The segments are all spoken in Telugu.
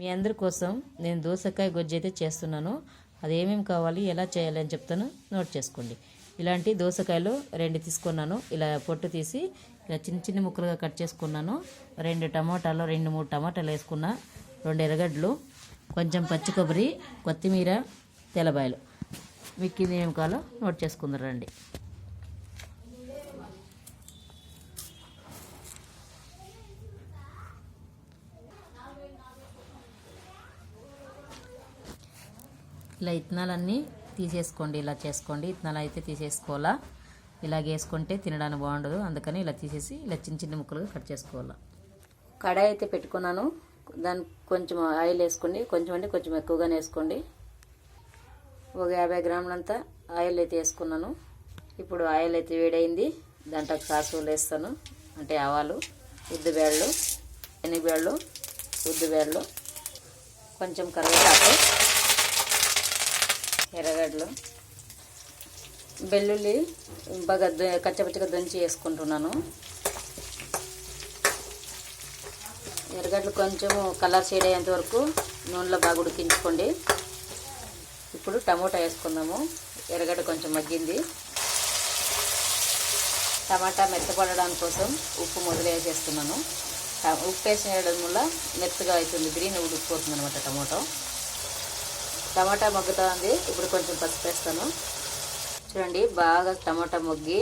మీ అందరి కోసం నేను దోసకాయ గొజ్జు అయితే చేస్తున్నాను. అది ఏమేమి కావాలి ఎలా చేయాలి అని చెప్తాను. నోట్ చేసుకోండి. ఇలాంటి దోసకాయలు రెండు తీసుకున్నాను. ఇలా పొట్టు తీసి ఇలా చిన్న చిన్న ముక్కలుగా కట్ చేసుకున్నాను. రెండు టమాటాలు రెండు మూడు టమాటాలు వేసుకున్నా రెండు ఎర్రగడ్డలు కొంచెం పచ్చి కొబ్బరి కొత్తిమీర తెల్లబాయలు. మీకు ఇది ఏం కావాలో నోట్ చేసుకుందరండి. ఇలా ఇత్తనాలన్నీ తీసేసుకోండి ఇలా చేసుకోండి. ఇత్తనాలు అయితే తీసేసుకోవాలా? ఇలాగ వేసుకుంటే తినడానికి బాగుండదు. అందుకని ఇలా తీసేసి ఇలా చిన్న చిన్న ముక్కలుగా కట్ చేసుకోవాలా? కడాయి అయితే పెట్టుకున్నాను. దానికి కొంచెం ఆయిల్ వేసుకోండి. కొంచెం అంటే కొంచెం ఎక్కువగానే వేసుకోండి. ఒక యాభై గ్రాములంతా ఆయిల్ అయితే వేసుకున్నాను. ఇప్పుడు ఆయిల్ అయితే వేడైంది. దాంట్లో కాసులు వేస్తాను. అంటే ఆవాలు ఉద్దుబేళ్ళు ఎనిబేళ్ళు ఉద్దుబేళ్ళు కొంచెం కరివేపాకు ఎర్రగడ్డలు వెల్లుల్లి బాగా ద- కచ్చపచ్చగా దంచి వేసుకుంటున్నాను. ఎర్రగడ్డలు కొంచెం కలర్ షేడ్ అయ్యేంత వరకు నూనెలో బాగా ఉడికించుకోండి. ఇప్పుడు టమోటా వేసుకుందాము. ఎర్రగడ్డ కొంచెం మగ్గింది. టమాటా మెత్తపడడం కోసం ఉప్పు మొదలు వేసేస్తున్నాను ట- ఉప్పు వేసేయడం వల్ల మెత్తగా అవుతుంది. గ్రీన్ ఉడికిపోతుంది అనమాట టమాటో. టమాటా మగ్గుతా ఉంది ఇప్పుడు కొంచెం పసుపు వేస్తాను. చూడండి బాగా టమాటా మొగ్గి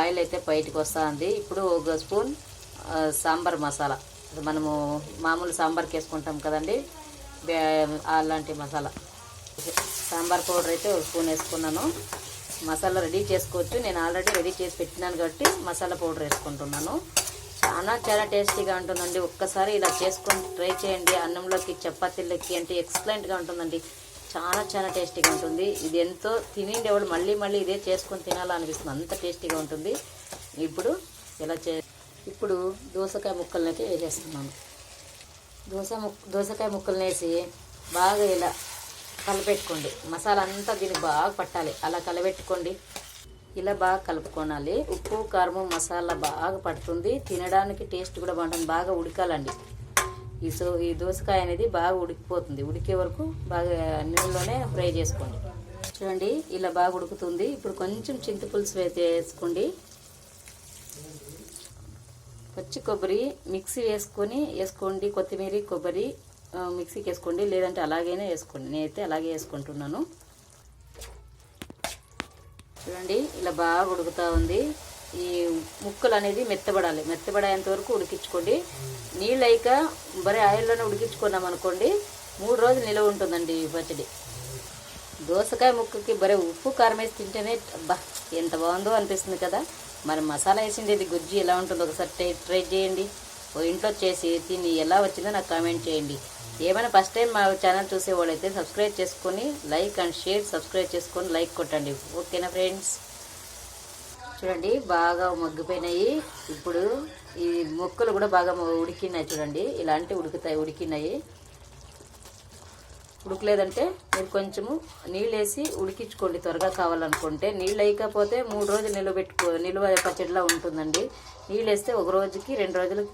ఆయిల్ అయితే బయటికి వస్తూ ఉంది ఇప్పుడు ఒక స్పూన్ సాంబార్ మసాలా. అది మనము మామూలు సాంబార్కి వేసుకుంటాం కదండి. అలాంటి మసాలా. సాంబార్ పౌడర్ అయితే ఒక స్పూన్ వేసుకున్నాను. మసాలా రెడీ చేసుకోవచ్చు. నేను ఆల్రెడీ రెడీ చేసి పెట్టినాను కాబట్టి మసాలా పౌడర్ వేసుకుంటున్నాను. చాలా చాలా టేస్టీగా ఉంటుందండి. ఒక్కసారి ఇలా చేసుకొని ట్రై చేయండి. అన్నంలోకి చపాతీలకి అంటే ఎక్సలెంట్గా ఉంటుందండి. చాలా చాలా టేస్టీగా ఉంటుంది. ఇది ఎంతో తినేవాడు మళ్ళీ మళ్ళీ ఇదే చేసుకొని తినాలనిపిస్తుంది. అంత టేస్టీగా ఉంటుంది. ఇప్పుడు ఇలా చే ఇప్పుడు దోసకాయ ముక్కలనైతే వేసేస్తున్నాను. దోస ముక్ దోసకాయ ముక్కలు వేసి బాగా ఇలా కలపెట్టుకోండి. మసాలా అంతా దీనికి బాగా పట్టాలి. అలా కలపెట్టుకోండి ఇలా బాగా కలుపుకోనాలి. ఉప్పు కారము మసాలా బాగా పడుతుంది. తినడానికి టేస్ట్ కూడా బాగుంటుంది. బాగా ఉడకాలండి. ఈ సో ఈ దోసకాయ అనేది బాగా ఉడికిపోతుంది. ఉడికే వరకు బాగా నీళ్ళలోనే ఫ్రై చేసుకోండి. చూడండి ఇలా బాగా ఉడుకుతుంది. ఇప్పుడు కొంచెం చింతపులుసు వేసుకోండి. పచ్చి కొబ్బరి మిక్సీ వేసుకొని వేసుకోండి. కొత్తిమీర కొబ్బరి మిక్సీకి వేసుకోండి. లేదంటే అలాగైనా వేసుకోండి. నేనైతే అలాగే వేసుకుంటున్నాను. చూడండి ఇలా బాగా ఉడుకుతూ ఉంది. ఈ ముక్కలు అనేది మెత్తబడాలి. మెత్తబడేంత వరకు ఉడికించుకోండి. నీళ్ళు అయిక బరే ఆయిల్లోనే ఉడికించుకున్నాం అనుకోండి మూడు రోజులు నిలవ ఉంటుందండి ఈ పచ్చడి. దోసకాయ ముక్కకి బరే ఉప్పు కారం వేసి తింటేనే అబ్బా ఎంత బాగుందో అనిపిస్తుంది కదా. మరి మసాలా వేసింది ఇది గుజ్జి ఎలా ఉంటుందో ఒకసారి ట్రై ట్రై చేయండి. ఓ ఇంట్లో చేసి తిని ఎలా వచ్చిందో నాకు కామెంట్ చేయండి. ఏమైనా ఫస్ట్ టైం మా ఛానల్ చూసేవాళ్ళైతే సబ్స్క్రైబ్ చేసుకొని లైక్ అండ్ షేర్ సబ్స్క్రైబ్ చేసుకొని లైక్ కొట్టండి. ఓకేనా ఫ్రెండ్స్? చూడండి బాగా మగ్గిపోయినాయి. ఇప్పుడు ఈ మొక్కలు కూడా బాగా ఉడికినాయి చూడండి. ఇలాంటి ఉడుకుతాయి ఉడికినాయి. ఉడకలేదంటే మీరు కొంచెము నీళ్ళు వేసి ఉడికించుకోండి. త్వరగా కావాలనుకుంటే నీళ్ళు వేయకపోతే మూడు రోజులు నిల్వ పెట్టుకో నిల్వ పచ్చడిలా ఉంటుందండి. నీళ్ళు వేస్తే ఒక రోజుకి రెండు రోజులు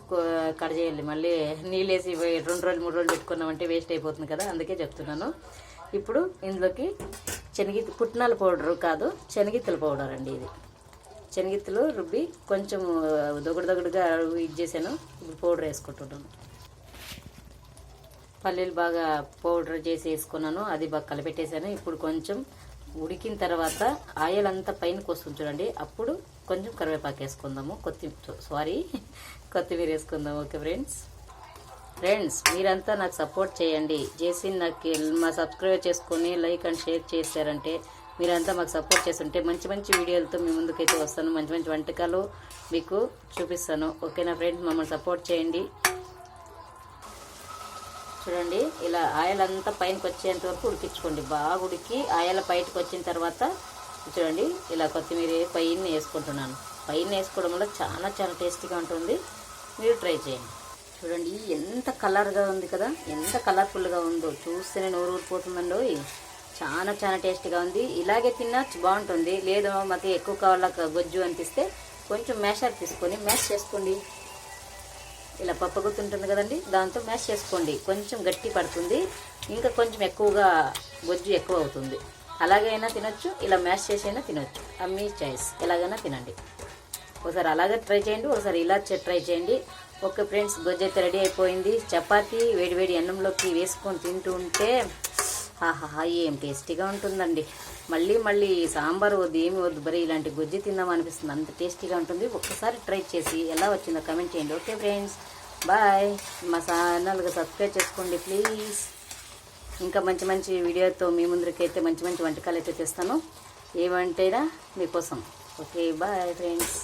కట్ చేయాలి మళ్ళీ నీళ్ళు వేసి రెండు రోజులు మూడు రోజులు పెట్టుకున్నామంటే వేస్ట్ అయిపోతుంది కదా. అందుకే చెప్తున్నాను. ఇప్పుడు ఇందులోకి శనగి పుట్నాల పౌడర్ కాదు శనగిత్తల పౌడర్ అండి ఇది. శనగిత్తులు రుబ్బి కొంచెం దొగడు దొగడుగా ఇది చేశాను. ఇప్పుడు పౌడర్ వేసుకుంటున్నాను. పల్లీలు బాగా పౌడర్ చేసి వేసుకున్నాను. అది బాగా కలిపెట్టేశాను. ఇప్పుడు కొంచెం ఉడికిన తర్వాత ఆయిల్ అంతా పైనకి వస్తుంది చూడండి. అప్పుడు కొంచెం కరివేపాకు వేసుకుందాము. కొత్తిమీర సారీ కొత్తిమీర వేసుకుందాము. Okay friends? ఫ్రెండ్స్ మీరంతా నాకు సపోర్ట్ చేయండి. చేసి నాకు మా సబ్స్క్రైబ్ చేసుకొని లైక్ అండ్ షేర్ చేశారంటే మీరంతా మాకు సపోర్ట్ చేస్తుంటే మంచి మంచి వీడియోలతో మీ ముందుకైతే వస్తాను. మంచి మంచి వంటకాలు మీకు చూపిస్తాను. ఓకేనా ఫ్రెండ్స్ మమ్మల్ని సపోర్ట్ చేయండి. చూడండి ఇలా ఆయిల్ అంతా పైనకి వచ్చేంత వరకు ఉడికించుకోండి. బాగా ఉడికి ఆయిల్ బయటకు వచ్చిన తర్వాత చూడండి ఇలా కొత్తిమీర పైన వేసుకుంటున్నాను. పైన వేసుకోవడం వల్ల చాలా చాలా టేస్టీగా ఉంటుంది. మీరు ట్రై చేయండి. చూడండి ఎంత కలర్గా ఉంది కదా? ఎంత కలర్ఫుల్గా ఉందో. చూస్తేనే నోరు ఊరిపోతుందండి చాలా చాలా టేస్టీగా ఉంది. ఇలాగే తిన్నా బాగుంటుంది. లేదు మాకు ఎక్కువ కావాల గొజ్జు అనిపిస్తే కొంచెం మేషర్ తీసుకొని మ్యాష్ చేసుకోండి. ఇలా పప్పు గుర్తుంటుంది కదండి దాంతో మ్యాష్ చేసుకోండి. కొంచెం గట్టి పడుతుంది. ఇంకా కొంచెం ఎక్కువగా గొజ్జు ఎక్కువ అవుతుంది. అలాగైనా తినొచ్చు ఇలా మ్యాష్ చేసి అయినా తినొచ్చు. అమ్మీ చాయిస్. ఎలాగైనా తినండి. ఒకసారి అలాగే ట్రై చేయండి ఒకసారి ఇలా ట్రై చేయండి. ఓకే ఫ్రెండ్స్ గొజ్జు అయితే రెడీ అయిపోయింది. చపాతీ వేడివేడి అన్నంలోకి వేసుకొని తింటూ ఉంటే ఆహాహా ఏం టేస్టీగా ఉంటుందండి. మళ్ళీ మళ్ళీ సాంబార్ వద్దు ఏమి వద్దు బరీ ఇలాంటి గుజ్జి తిందాం అనిపిస్తుంది. అంత టేస్టీగా ఉంటుంది. ఒక్కసారి ట్రై చేసి ఎలా వచ్చిందో కమెంట్ చేయండి. ఓకే ఫ్రెండ్స్ బాయ్ మా ఛానల్గా సబ్స్క్రైబ్ చేసుకోండి ప్లీజ్ ఇంకా మంచి మంచి వీడియోతో మీ ముందరికైతే మంచి మంచి వంటకాలు అయితే తెస్తాను ఏమంటేనా మీకోసం. Okay bye friends